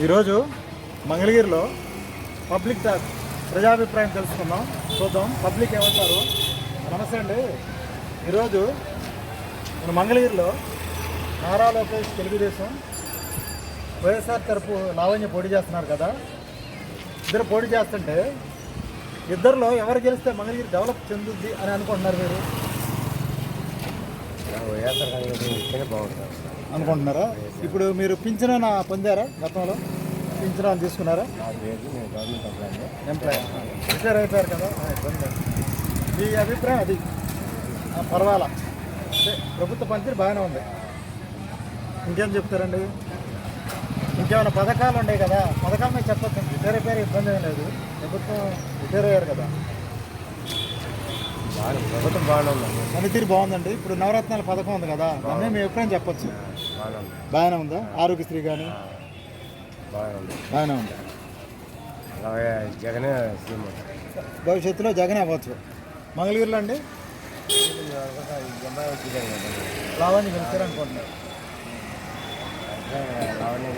ఈరోజు మంగళగిరిలో public talk ప్రజాభిప్రాయం తెలుసుకుందాం. చూద్దాం. పబ్లిక్ ఏమంటారు? నమస్తే అండి. ఈరోజు మన మంగళగిరిలో నారా లోకేష్ తెలుగుదేశం వైఎస్ఆర్ తరపు లావణ్య పోటీ చేస్తున్నారు కదా. ఇద్దరు పోటీ చేస్తుంటే ఇద్దరిలో ఎవరు గెలిస్తే మంగళగిరి డెవలప్ చెందుద్ది అని అనుకుంటున్నారు మీరు? అనుకుంటున్నారా? ఇప్పుడు మీరు పింఛన పొందారా గతంలో? పింఛన తీసుకున్నారా? ఎంప్లాయీ ఎంప్లాయ్ రిటైర్ అయిపోయారు కదా? ఇబ్బంది. మీ అభిప్రాయం అది. ఆ, పర్వాలా. అంటే ప్రభుత్వ పనితీరు బాగానే ఉంది. ఇంకేం చెప్తారండి? ఇంకేమైనా పథకాలు ఉన్నాయి కదా? పథకాలు మీద చెప్పచ్చు రిటైర్ అయిపోయారు ఇబ్బంది ఏం లేదు. ప్రభుత్వం రిటైర్ అయ్యారు కదా. ప్రభుత్వం బాగానే పనితీరు బాగుందండి. ఇప్పుడు నవరత్నాల పథకం ఉంది కదా దాన్ని మీ అభిప్రాయం చెప్పచ్చు? బాగానే ఉంది. ఆరోగ్యశ్రీ కానీ బాగానే ఉంది. జగనే భవిష్యత్తులో జగన్ అవ్వచ్చు. మంగళగిరిలో అండి? అనుకుంటున్నారు రావణి